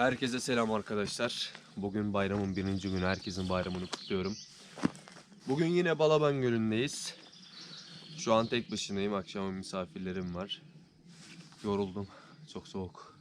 Herkese selam arkadaşlar. Bugün bayramın birinci günü. Herkesin bayramını kutluyorum. Bugün yine Balaban Gölü'ndeyiz. Şu an tek başınayım. Akşama misafirlerim var. Yoruldum. Çok soğuk.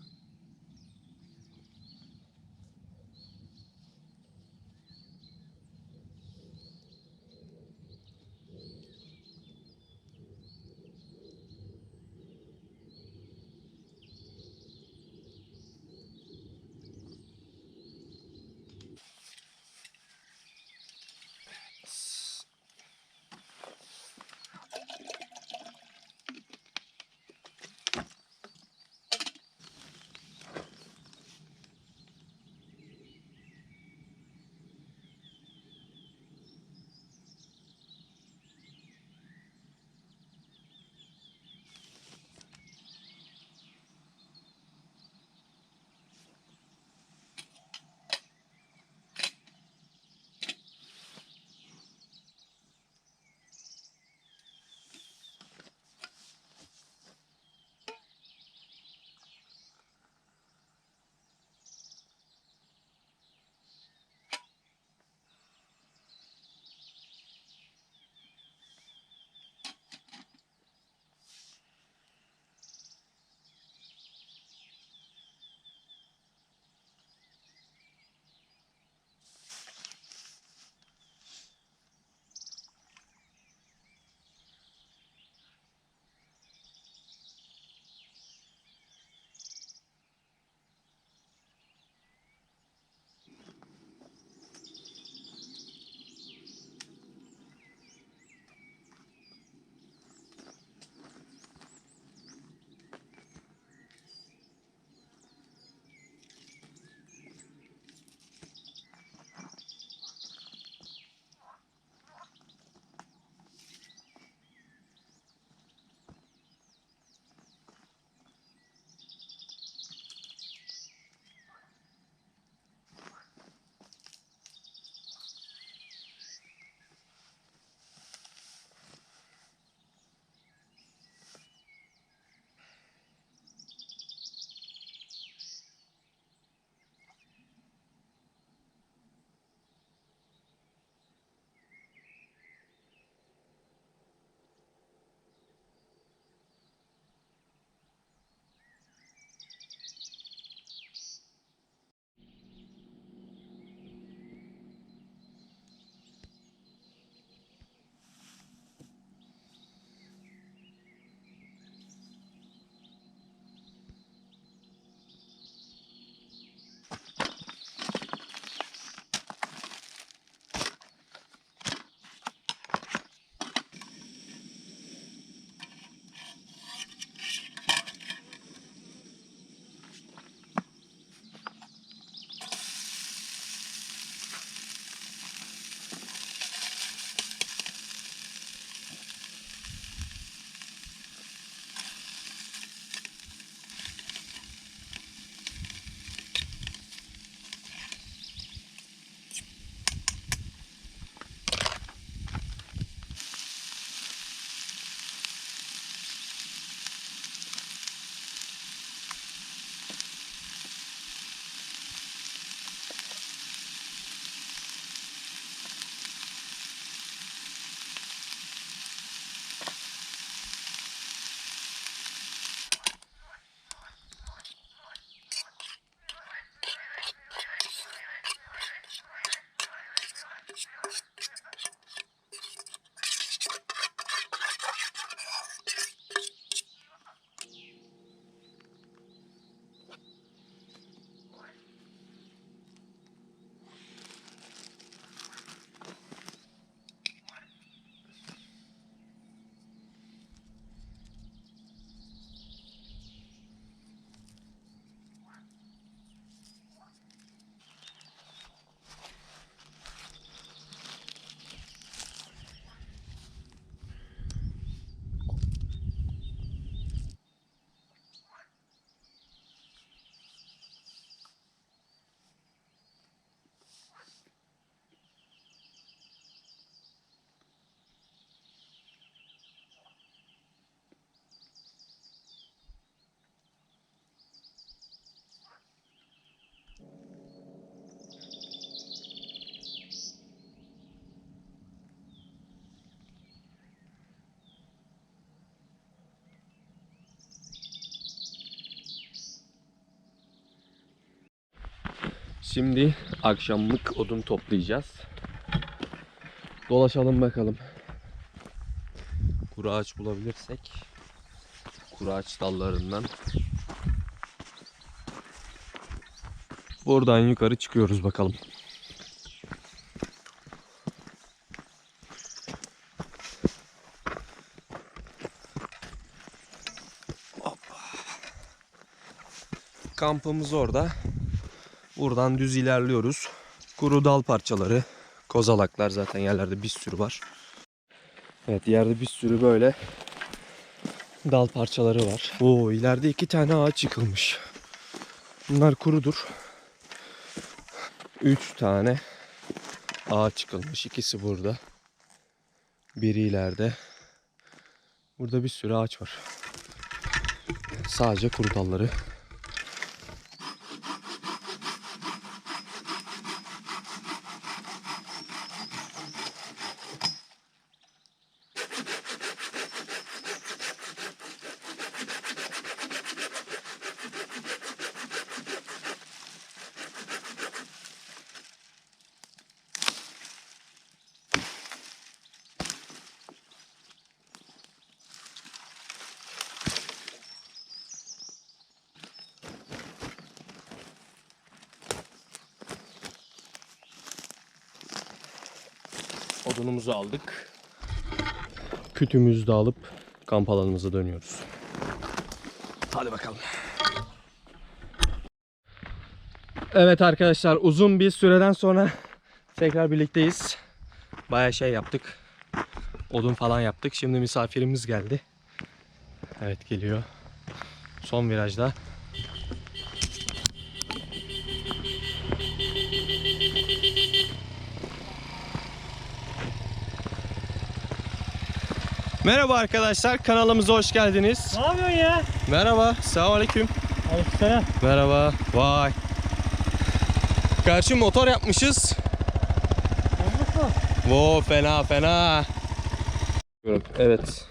Şimdi akşamlık odun toplayacağız. Dolaşalım bakalım. Kuru ağaç bulabilirsek kuru ağaç dallarından buradan yukarı çıkıyoruz bakalım. Kampımız orada. Buradan düz ilerliyoruz. Kuru dal parçaları, kozalaklar zaten yerlerde bir sürü var. Evet yerde bir sürü böyle dal parçaları var. Oo ileride iki tane ağaç yıkılmış. Bunlar kurudur. Üç tane ağaç yıkılmış. İkisi burada. Biri ileride. Burada bir sürü ağaç var. Sadece kuru dalları. Odunumuzu aldık. Kütümüzü de alıp kamp alanımıza dönüyoruz. Hadi bakalım. Evet arkadaşlar uzun bir süreden sonra tekrar birlikteyiz. Baya şey yaptık. Odun falan yaptık. Şimdi misafirimiz geldi. Evet geliyor. Son virajda. Merhaba arkadaşlar kanalımıza hoş geldiniz. Ne yapıyorsun ya? Merhaba. Selamünaleyküm. Aleykümselam. Merhaba. Vay. Karşı motor yapmışız. Olmuş mu? Wo fena fena. Evet.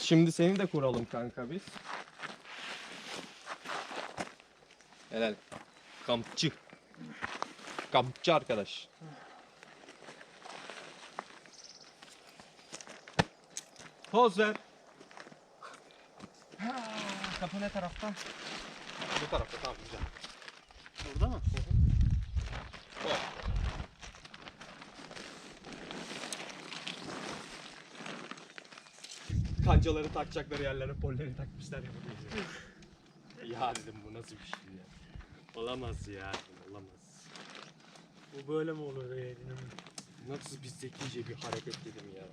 Şimdi seni de kuralım kanka biz. Helal. Kampçı. Kampçı arkadaş. Poz ver. Kapı ne tarafta? Bu tarafta tamam güzel. Burada mı? Kancaları takacakları yerlere polleri takmışlar ya. ya dedim bu nasıl bir şey ya. Olamaz ya. Olamaz. Bu böyle mi olur ya? Nasıl bir zekice bir hareket dedim ya.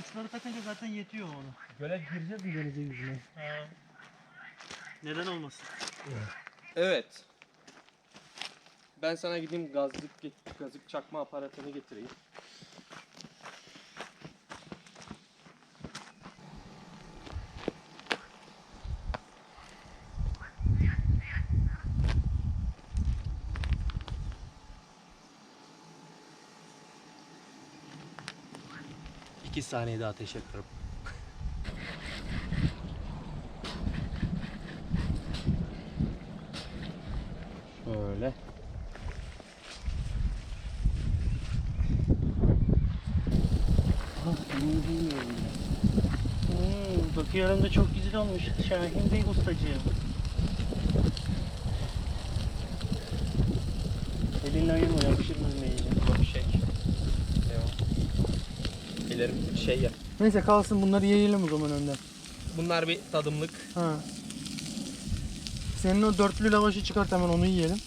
Uçları takınca zaten yetiyor onu. Göle gireceğiz mi denize yüzüne? He. Neden olmasın? Evet. Ben sana gideyim gazlık gazık çakma aparatını getireyim. İki saniyede ateş yakarım. Şöyle. Ah. Hmm, bakıyorum da çok güzel olmuş. Şahin Bey ustacığım. Elinle ayırma yapışır mı iyice. Yok şey. Ne o? Ellerim şey ya. Neyse kalsın bunları yiyelim o zaman önden. Bunlar bir tadımlık. Ha. Senin o dörtlü lavaşı çıkart hemen onu yiyelim.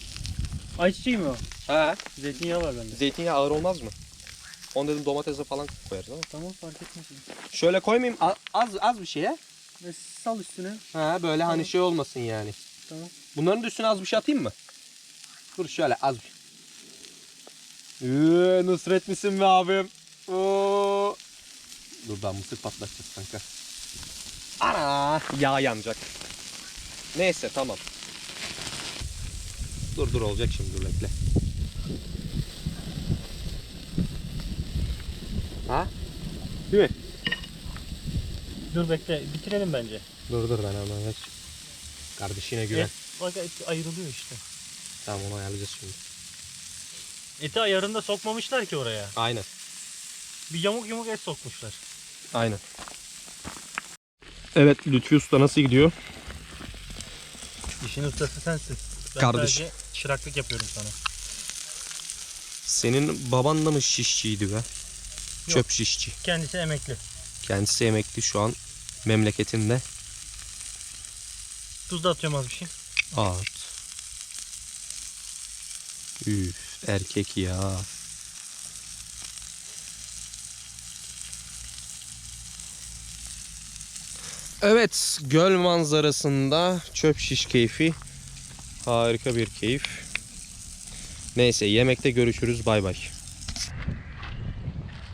Ayçiçeği mi o? Ha. Zeytinyağı var bende. Zeytinyağı ağır olmaz mı? Onu dedim domatese falan koyarız ama. Tamam fark etmez. Şöyle koymayayım a- az az bir şeye. Ve sal üstüne. Ha böyle hani şey olmasın yani. Tamam. Bunların da üstüne az bir şey atayım mı? Dur şöyle az bir. Ee, Nusret misin be abim? Oo. Dur ben mısır patlatacağız kanka. Ana yağ yanacak. Neyse tamam. Dur dur olacak şimdi dur bekle. Ha? Değil mi? Dur bekle bitirelim bence. Dur dur ben hemen geç. Kardeşine güven. bak et ayrılıyor işte. Tamam onu ayarlayacağız şimdi. Eti ayarında sokmamışlar ki oraya. Aynen. Bir yamuk yumuk et sokmuşlar. Aynen. Evet Lütfi Usta nasıl gidiyor? İşin ustası sensin. Ben Kardeş. sadece çıraklık yapıyorum sana. Senin baban da mı şişçiydi be? Çöp şişçi. Kendisi emekli. Kendisi emekli şu an memleketinde. Tuz da atıyorum az bir şey. At. Üf erkek ya. Evet göl manzarasında çöp şiş keyfi harika bir keyif. Neyse yemekte görüşürüz bay bay.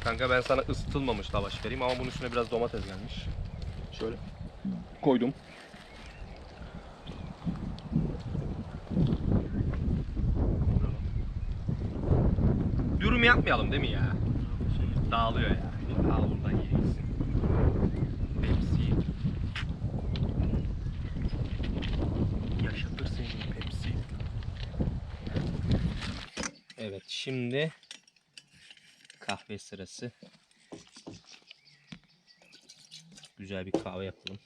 Kanka ben sana ısıtılmamış lavaş vereyim ama bunun üstüne biraz domates gelmiş. Şöyle koydum. Dürüm yapmayalım değil mi ya? Dağılıyor ya. Al buradan yiyeceksin. Pepsi. Yaşatır seni Pepsi. Evet şimdi kahve sırası. Güzel bir kahve yapalım.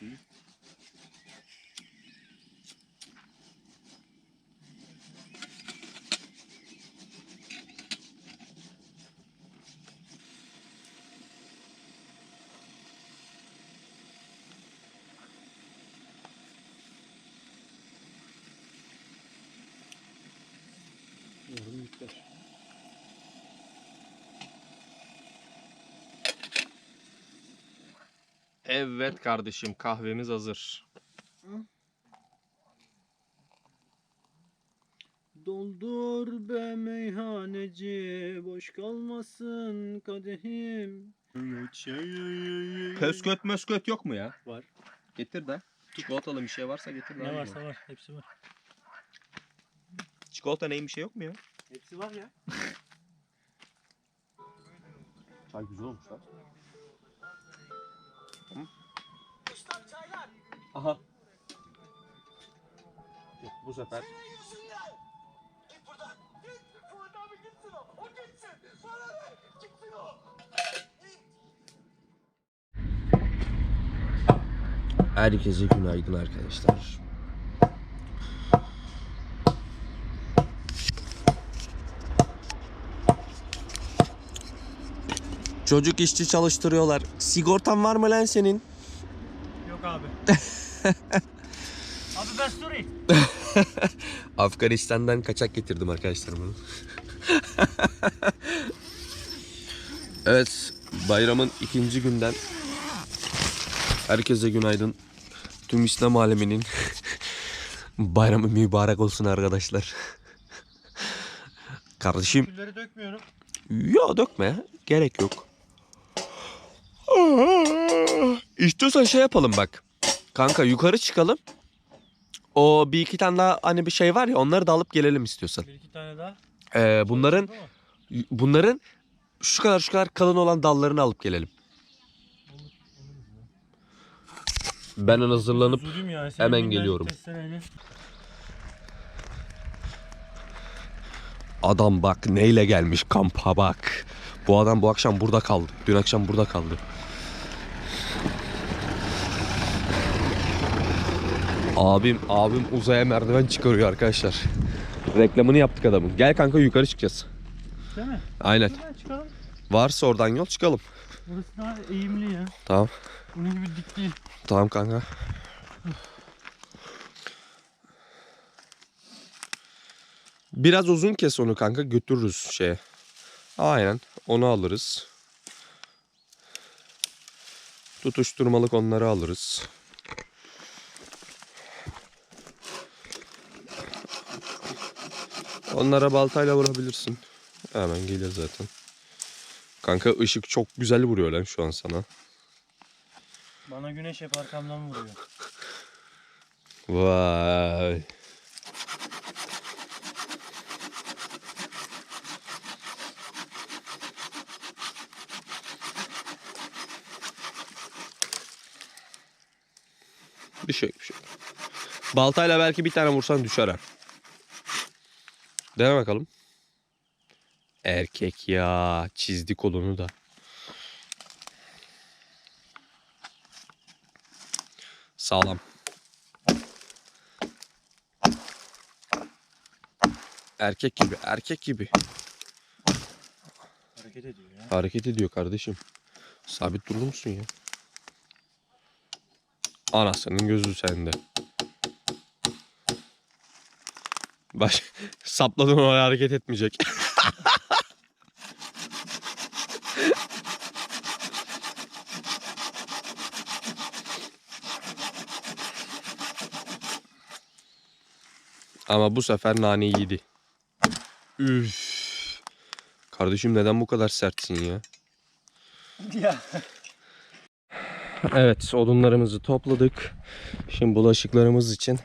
Nerede Evet kardeşim kahvemiz hazır. Doldur be meyhaneci, boş kalmasın kadehim. Kösköt mösköt yok mu ya? Var. Getir de. Çikolatalı bir şey varsa getir de. Ne abi. varsa var. Hepsi var. Çikolata neyim bir şey yok mu ya? Hepsi var ya. Çay güzel olmuş lan. Aha. Yok, bu sefer. Herkese günaydın arkadaşlar. Çocuk işçi çalıştırıyorlar. Sigortan var mı lan senin? Yok abi. abi ben sorry. Afganistan'dan kaçak getirdim arkadaşlar bunu. evet, bayramın ikinci günden herkese günaydın. Tüm İslam aleminin bayramı mübarek olsun arkadaşlar. Kardeşim, Külleri dökmüyorum. ya dökme, gerek yok. İstiyorsan şey yapalım bak. Kanka yukarı çıkalım. O bir iki tane daha hani bir şey var ya onları da alıp gelelim istiyorsan. Bir iki tane daha. Ee, bunların Değil mi? bunların şu kadar şu kadar kalın olan dallarını alıp gelelim. Ben hazırlanıp Zulüm ya. hemen geliyorum. testereyle. adam bak neyle gelmiş kampa bak. Bu adam bu akşam burada kaldı. Dün akşam burada kaldı. Abim abim uzaya merdiven çıkarıyor arkadaşlar. Reklamını yaptık adamın. Gel kanka yukarı çıkacağız. Değil mi? Aynen. Çıkalım. Varsa oradan yol çıkalım. Burası daha eğimli ya. Tamam. Bunun gibi dik değil. Tamam kanka. Biraz uzun kes onu kanka götürürüz şeye. Aynen onu alırız. Tutuşturmalık onları alırız. Onlara baltayla vurabilirsin. Hemen gelir zaten. Kanka ışık çok güzel vuruyor lan şu an sana. Bana güneş hep arkamdan vuruyor. Vay. Bir şey yok, bir şey. yok. Baltayla belki bir tane vursan düşer ha. Dene bakalım. Erkek ya. Çizdi kolunu da. Sağlam. Erkek gibi, erkek gibi. Hareket ediyor ya. Hareket ediyor kardeşim. Sabit durur musun ya? Anasının gözü sende. Baş sapladın oraya hareket etmeyecek. Ama bu sefer nane yedi. Üf. Kardeşim neden bu kadar sertsin ya? ya. Evet odunlarımızı topladık. Şimdi bulaşıklarımız için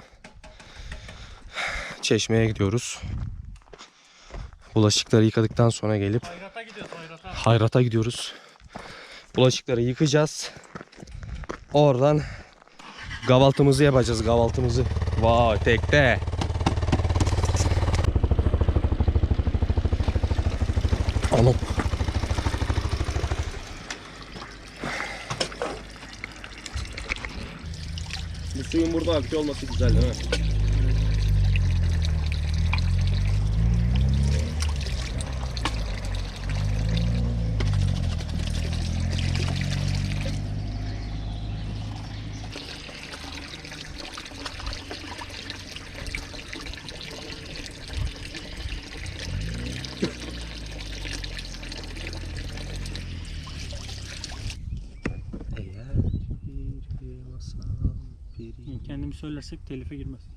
çeşmeye gidiyoruz. Bulaşıkları yıkadıktan sonra gelip Hayrata gidiyoruz hayrata. hayrata gidiyoruz. Bulaşıkları yıkayacağız. Oradan kahvaltımızı yapacağız kahvaltımızı. Vay tekte. Anam. Bu suyun burada akıyor olması güzel değil mi? Kendimi söylersek telife girmez.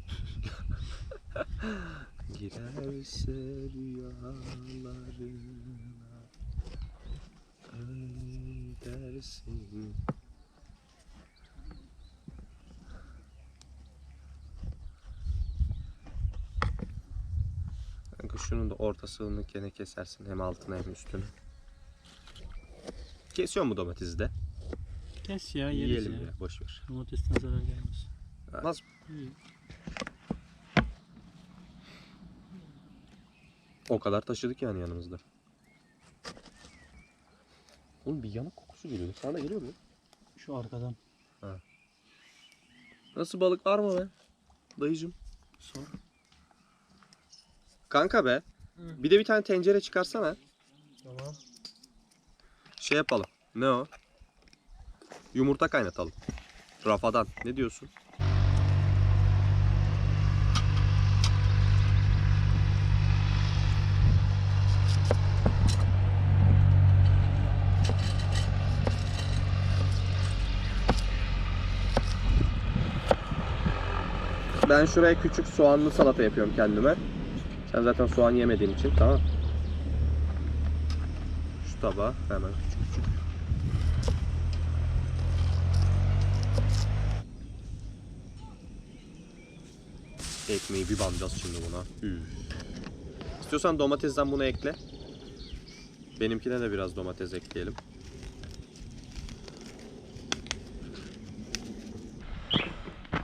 girerse rüyalarına dersin Kanka şunun da ortasını gene kesersin hem altına hem üstünü. Kesiyor mu domatesi de? Kes ya yeriz Yiyelim ya. ya boş ver. Domatesten zarar gelmez. İyi. O kadar taşıdık yani yanımızda. Oğlum bir yanık kokusu geliyor. Sana geliyor mu? Şu arkadan Nasıl balık var mı be? Dayıcım. sor. Kanka be. Bir de bir tane tencere çıkarsana. Tamam. Şey yapalım. Ne o? Yumurta kaynatalım. Rafadan. Ne diyorsun? Ben şuraya küçük soğanlı salata yapıyorum kendime. Sen zaten soğan yemediğin için tamam. Şu tabağa hemen küçük küçük. Ekmeği bir banacağız şimdi buna. Üf. İstiyorsan domatesden bunu ekle. Benimkine de biraz domates ekleyelim.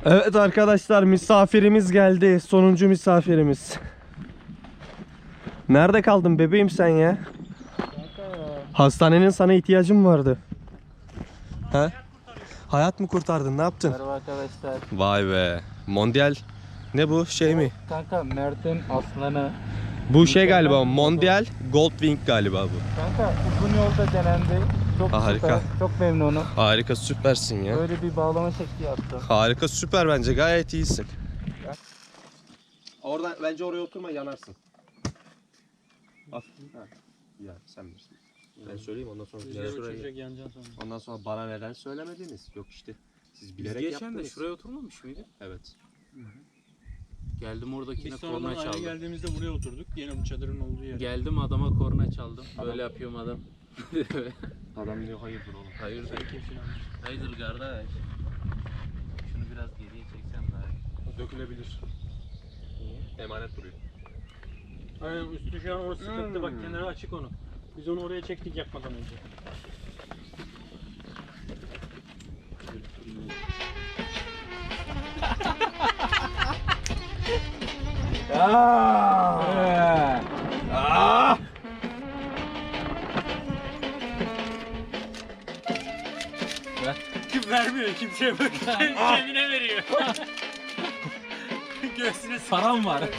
Evet arkadaşlar misafirimiz geldi. Sonuncu misafirimiz. Nerede kaldın bebeğim sen ya? Hastanenin sana ihtiyacım vardı. He? Hayat mı kurtardın? Ne yaptın? Merhaba arkadaşlar. Vay be. Mondial ne bu şey mi? Kanka Mert'in aslanı. Bu şey galiba Mondial Goldwing galiba bu. Kanka uzun yolda denendi. Çok Ha, harika. süper. Çok memnunum. Harika süpersin ya. Böyle bir bağlama şekli yaptım. Harika süper bence gayet iyisin. Oradan bence oraya oturma yanarsın. Ha. Ya sen bilirsin. Ben söyleyeyim ondan sonra. Rüzgar uçacak yanacaksın sonra. Ondan sonra bana neden söylemediniz? Yok işte. Siz Biz bilerek geçen de yaptınız. şuraya oturmamış mıydık? Evet. Geldim oradakine Biz korna aynı çaldım. geldiğimizde buraya oturduk. Yine bu çadırın olduğu yer. Geldim adama korna çaldım. Böyle yapıyorum adam. Adam diyor hayırdır oğlum. Hayır Sen kimsin abi? Hayırdır kardeş. Şunu biraz geriye çeksem daha iyi. Dökülebilir. Emanet duruyor. Aynen üstü şu an o sıkıntı bak Hmm. kenarı açık onu. Biz onu oraya çektik yapmadan önce. Kim vermiyor kimseye bak. Cebine veriyor. Göğsüne sık. Param var.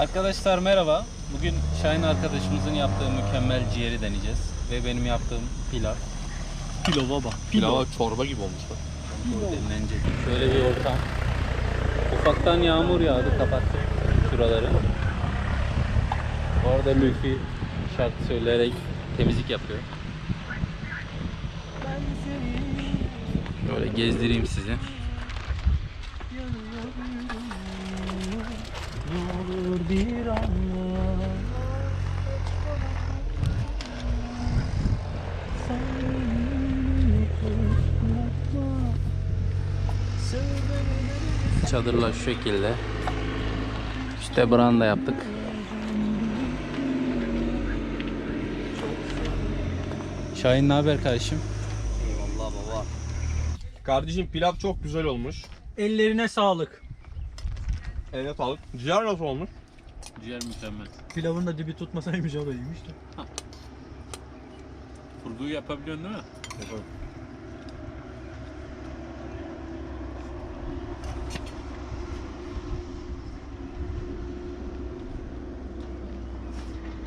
Arkadaşlar merhaba. Bugün Şahin arkadaşımızın yaptığı mükemmel ciğeri deneyeceğiz. Ve benim yaptığım pilav. Pilova bak. Pilava çorba gibi olmuş bak. Denilenecek. Şöyle bir ortam. Ufaktan yağmur yağdı kapattı şuraları. Orada Lüfi şarkı söyleyerek temizlik yapıyor. Böyle gezdireyim sizi. Olur bir anla. Çadırla şu şekilde. İşte branda yaptık. Şahin ne haber kardeşim? Kardeşim pilav çok güzel olmuş. Ellerine sağlık. Eline sağlık. Ciğer nasıl olmuş? Ciğer mükemmel. Pilavın da dibi tutmasaymış o da iyiymiş de. Kurguyu yapabiliyorsun değil mi?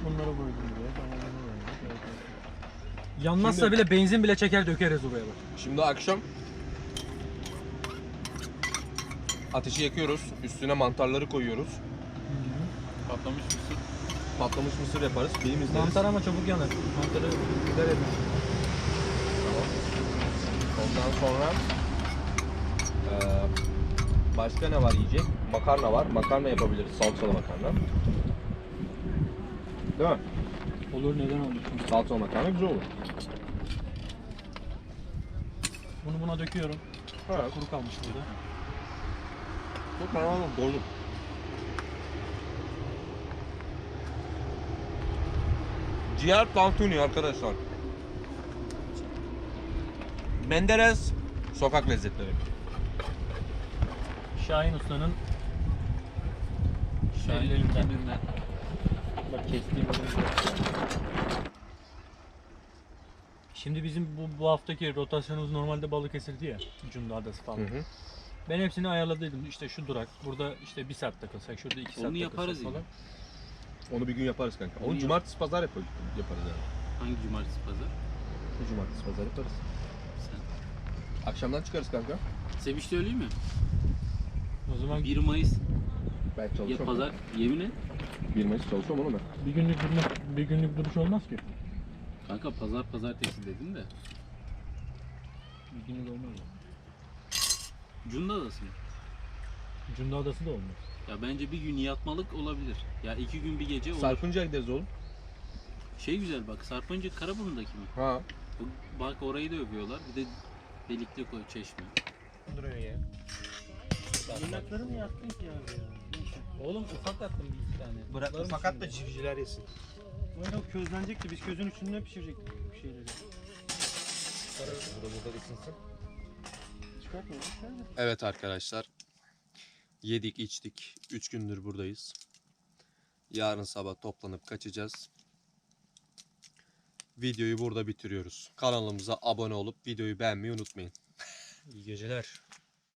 Bunları koydum buraya. Tamam, bunu koyduk. Evet, evet. Yanmazsa bile benzin bile çeker dökeriz oraya bak. Şimdi akşam ateşi yakıyoruz. Üstüne mantarları koyuyoruz. Patlamış mısın? Patlamış mısır yaparız. Film izleriz. Mantar ama çabuk yanar. Mantarı gider eder. Ondan sonra eee, başka ne var yiyecek? Makarna var. Makarna yapabiliriz. Salçalı makarna. Değil mi? Olur neden olmasın. Salçalı makarna güzel olur. Bunu buna döküyorum. Evet. Kuru kalmış burada. Çok ettim. Doydum. Ciğer tantuni arkadaşlar. Menderes sokak lezzetleri. Şahin Usta'nın Şahin Ellerinden. kendinden. bak kestiği bölüm. Şimdi bizim bu, bu haftaki rotasyonumuz normalde Balıkesir'di ya. Cunda Adası falan. Hı hı. Ben hepsini ayarladıydım. İşte şu durak. Burada işte bir saat takılsak. Şurada iki saat Onu yaparız takılsak yine. Onu bir gün yaparız kanka. Onu cumartesi pazar yaparız, yaparız yani. Hangi cumartesi pazar? Bu cumartesi pazar yaparız. Sen. Akşamdan çıkarız kanka. Sevinç söyleyeyim mi? O zaman 1 Mayıs Ben ya çalışıyorum. pazar yemin et. 1 Mayıs çalışıyorum oğlum ben. bir günlük durma, bir günlük duruş olmaz ki. Kanka pazar pazartesi dedim de. Bir günlük olmaz. Cunda adası mı? Cunda Adası da olmaz. Ya bence bir gün yatmalık olabilir. Ya iki gün bir gece olur. Sarpınca gideriz oğlum. Şey güzel bak Sarpıncı Karaburun'daki mi? Ha. Bu- Bak orayı da övüyorlar. Bir de delikli koy çeşme. Duruyor ya. Yemekleri mi yaktın ki abi ya? Neyse. Oğlum ufak attım bir iki tane. Bırak fakat da civcivler yesin. Öyle o közlenecekti. Biz közün üstünde pişirecektik bir şeyleri. Burada ısınsın. Çıkartma ya. çıkartma. Evet arkadaşlar. Yedik içtik. 3 gündür buradayız. Yarın sabah toplanıp kaçacağız. Videoyu burada bitiriyoruz. Kanalımıza abone olup videoyu beğenmeyi unutmayın. İyi geceler.